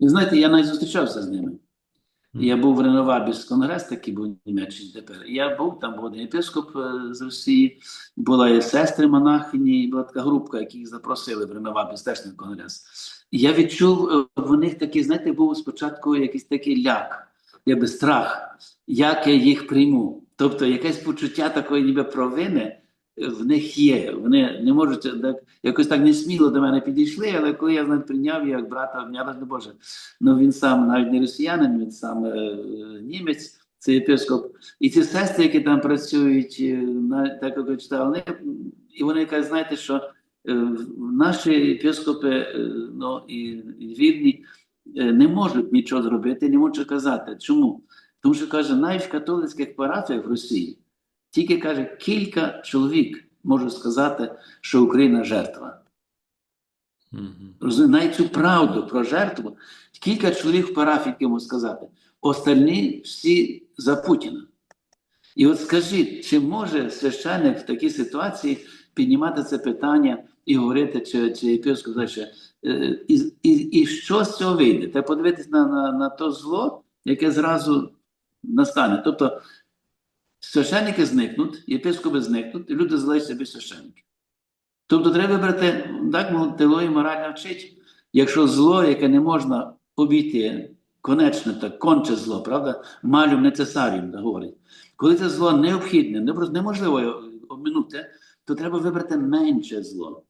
І знаєте, я навіть зустрічався з ними. Я був в Реновабіс конгрес, такий був в Німеччині тепер. Я був, там був один єпископ е, з Росії, була і сестри монахині, і була така групка, яких запросили в Реновабіс теж на конгрес. І я відчув е, в них такий, знаєте, був спочатку якийсь такий ляк, якби страх, як я їх прийму. Тобто якесь почуття такої ніби провини в них є. Вони не можуть так, якось так несміло до мене підійшли, але коли я знаєте, прийняв як брата, не Боже. Ну він сам навіть не росіянин, він сам е, німець, це єпископ. І ці сестри, які там працюють, е, на так як я читав, вони і вони кажуть, знаєте, що е, наші єпископи е, ну, і, і вірні е, не можуть нічого зробити, не можуть казати. Чому? Тому що каже, навіть в католицьких парафіях в Росії тільки каже кілька чоловік можуть сказати, що Україна жертва. Мгм. Розумієте, навіть цю правду про жертву кілька чоловік в парафії можуть сказати. Остальні всі за Путіна. І от скажіть, чи може священник в такій ситуації піднімати це питання і говорити, чи, чи сказати, що, е, і, і, і що з цього вийде? Та подивитись на, на, на то зло, яке зразу настане. Тобто священники зникнуть, єпископи зникнуть, і люди залишаться без священників. Тобто треба брати, так молотило і морально вчить. Якщо зло, яке не можна обійти, конечно, так, конче зло, правда? Малюм не цесаріум, так говорить. Коли це зло необхідне, неможливо його обминути, то треба вибрати менше зло.